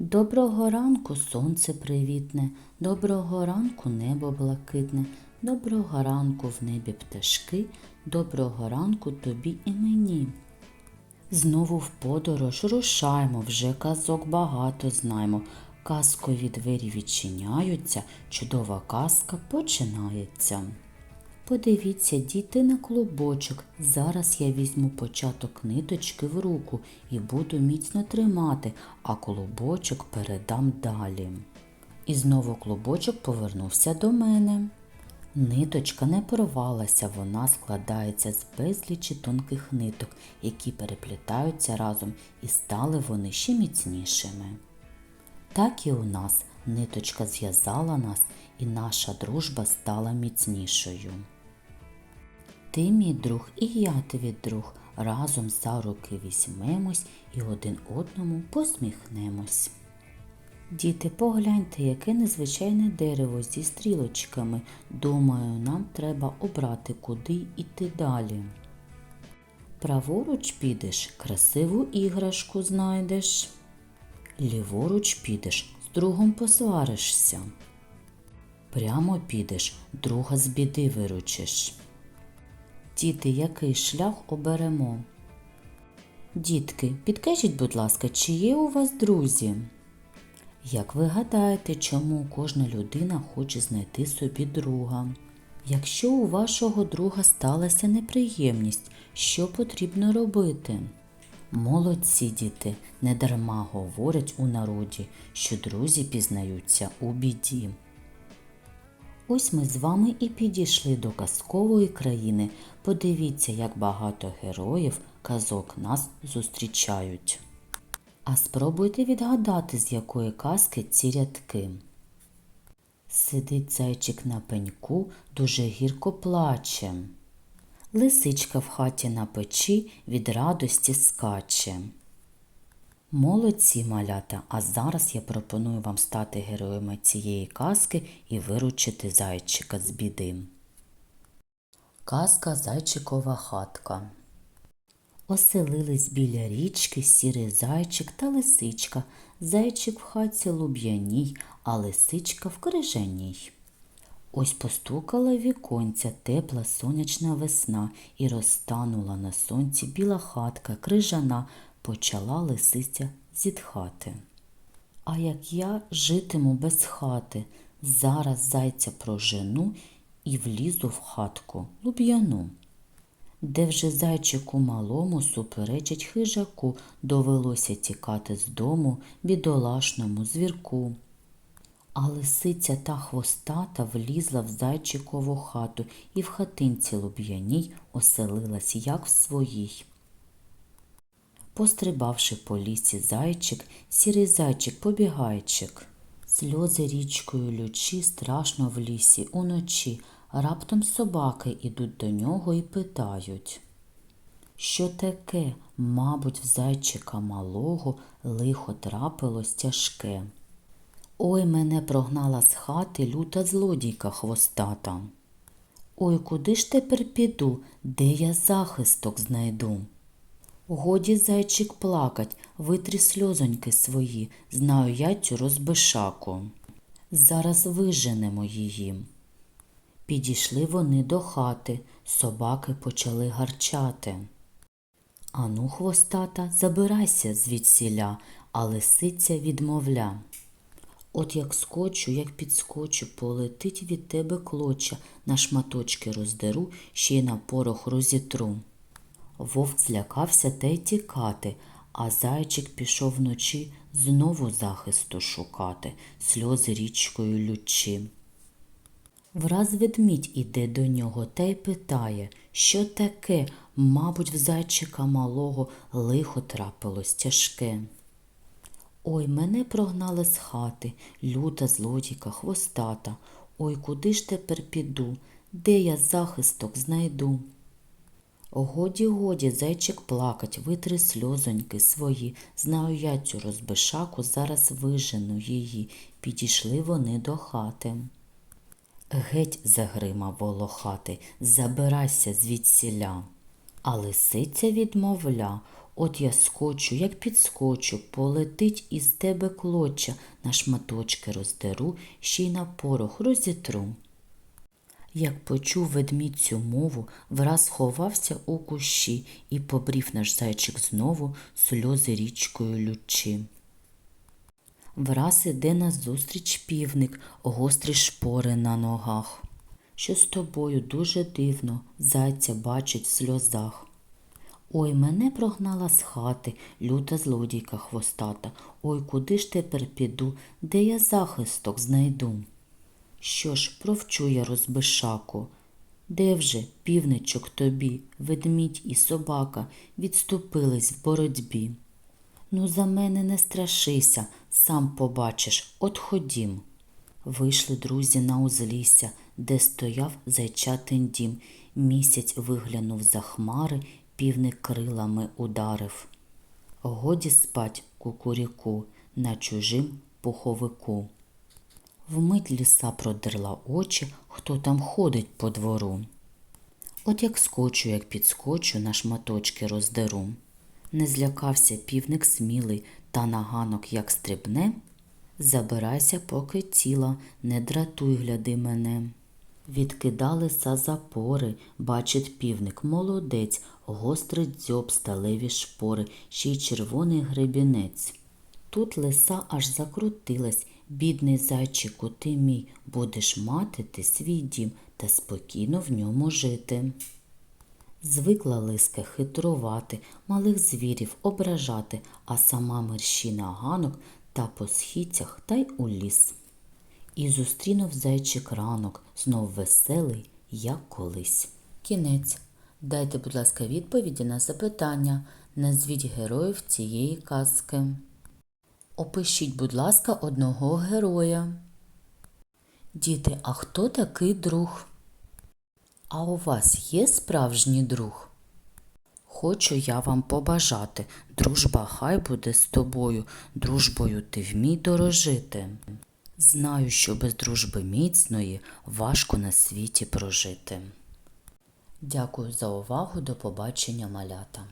Доброго ранку сонце привітне, доброго ранку небо блакитне, доброго ранку в небі пташки, доброго ранку тобі і мені. Знову в подорож рушаємо, вже казок багато знаємо. Казкові двері відчиняються, чудова казка починається. Подивіться, діти, на клубочок. Зараз я візьму початок ниточки в руку і буду міцно тримати, а клубочок передам далі. І знову клубочок повернувся до мене. Ниточка не порвалася, вона складається з безлічі тонких ниток, які переплітаються разом, і стали вони ще міцнішими. Так і у нас ниточка зв'язала нас, і наша дружба стала міцнішою. Ти мій друг, і я твій друг. Разом за руки візьмемось і один одному посміхнемось. Діти, погляньте, яке незвичайне дерево зі стрілочками. Думаю, нам треба обрати, куди йти далі. Праворуч підеш, красиву іграшку знайдеш. Ліворуч підеш, з другом посваришся. Прямо підеш, друга з біди виручиш. Діти, який шлях оберемо? Дітки, підкажіть, будь ласка, чи є у вас друзі? Як ви гадаєте, чому кожна людина хоче знайти собі друга? Якщо у вашого друга сталася неприємність, що потрібно робити? Молодці діти, недарма говорять у народі, що друзі пізнаються у біді. Ось ми з вами і підійшли до казкової країни. Подивіться, як багато героїв казок нас зустрічають. А спробуйте відгадати, з якої казки ці рядки. Сидить зайчик на пеньку, дуже гірко плаче. Лисичка в хаті на печі від радості скаче. Молодці малята, а зараз я пропоную вам стати героями цієї казки і виручити зайчика з біди. Казка Зайчикова хатка. Оселились біля річки сірий зайчик та лисичка. Зайчик в хаті луб'яній, а лисичка в крижаній. Ось постукала віконця тепла сонячна весна, і розтанула на сонці біла хатка, крижана, почала лисиця зітхати. А як я житиму без хати, зараз зайця прожену і влізу в хатку луб'яну. Де вже зайчику малому суперечить хижаку, довелося тікати з дому бідолашному звірку. А лисиця та хвостата влізла в зайчикову хату і в хатинці луб'яній оселилась, як в своїй. Пострибавши по лісі зайчик, сірий зайчик побігайчик. Сльози річкою лючі страшно в лісі уночі. Раптом собаки ідуть до нього і питають. Що таке, мабуть, в зайчика малого лихо трапилось тяжке. Ой, мене прогнала з хати люта злодійка хвостата. Ой, куди ж тепер піду, де я захисток знайду? Годі, зайчик, плакать, витрі сльозоньки свої, знаю я цю розбишаку. Зараз виженемо її. Підійшли вони до хати, собаки почали гарчати. Ану, хвостата, забирайся звідсіля, а лисиця відмовля. От як скочу, як підскочу, полетить від тебе клоча, на шматочки роздеру, ще й на порох розітру. Вовк злякався та й тікати, а зайчик пішов вночі знову захисту шукати, сльози річкою лючі. Враз ведмідь іде до нього та й питає, що таке, мабуть, в зайчика малого лихо трапилось тяжке. Ой, мене прогнали з хати, люта злодійка, хвостата. Ой, куди ж тепер піду, де я захисток знайду? Годі, годі, зайчик плакать, витри сльозоньки свої. Знаю я цю розбишаку, зараз вижену її. Підійшли вони до хати. Геть загрима волохати, забирайся звідсіля. А лисиця відмовля. От я скочу, як підскочу, полетить із тебе клоча, на шматочки роздеру, ще й на порох розітру. Як почув ведмідь цю мову, враз ховався у кущі і побрів наш зайчик знову сльози річкою лючи. Враз іде назустріч півник, гострі шпори на ногах. Що з тобою дуже дивно, зайця бачить в сльозах. Ой, мене прогнала з хати, люта злодійка хвостата. Ой, куди ж тепер піду, де я захисток знайду? Що ж, провчу я розбишаку. Де вже, півничок тобі, ведмідь і собака відступились в боротьбі. Ну, за мене не страшися, сам побачиш, от ходім. Вийшли друзі на узлісся, де стояв зайчатин дім. Місяць виглянув за хмари, півник крилами ударив. Годі спать, кукуріку, на чужим пуховику. Вмить ліса продерла очі, хто там ходить по двору. От як скочу, як підскочу, на шматочки роздеру. Не злякався півник смілий, та на ганок як стрибне. Забирайся, поки ціла, не дратуй, гляди мене. Відкидалися запори, бачить півник, молодець, гострий дзьоб, сталеві шпори, ще й червоний гребінець. Тут лиса аж закрутилась, бідний зайчику, ти мій, будеш мати ти свій дім та спокійно в ньому жити. Звикла лиска хитрувати, малих звірів ображати, а сама мерщі на ганок та по східцях та й у ліс. І зустрінув зайчик ранок, знов веселий, як колись. Кінець. Дайте, будь ласка, відповіді на запитання. Назвіть героїв цієї казки. Опишіть, будь ласка, одного героя. Діти, а хто такий друг? А у вас є справжній друг? Хочу я вам побажати, дружба хай буде з тобою, дружбою ти вмій дорожити. Знаю, що без дружби міцної важко на світі прожити. Дякую за увагу, до побачення, малята.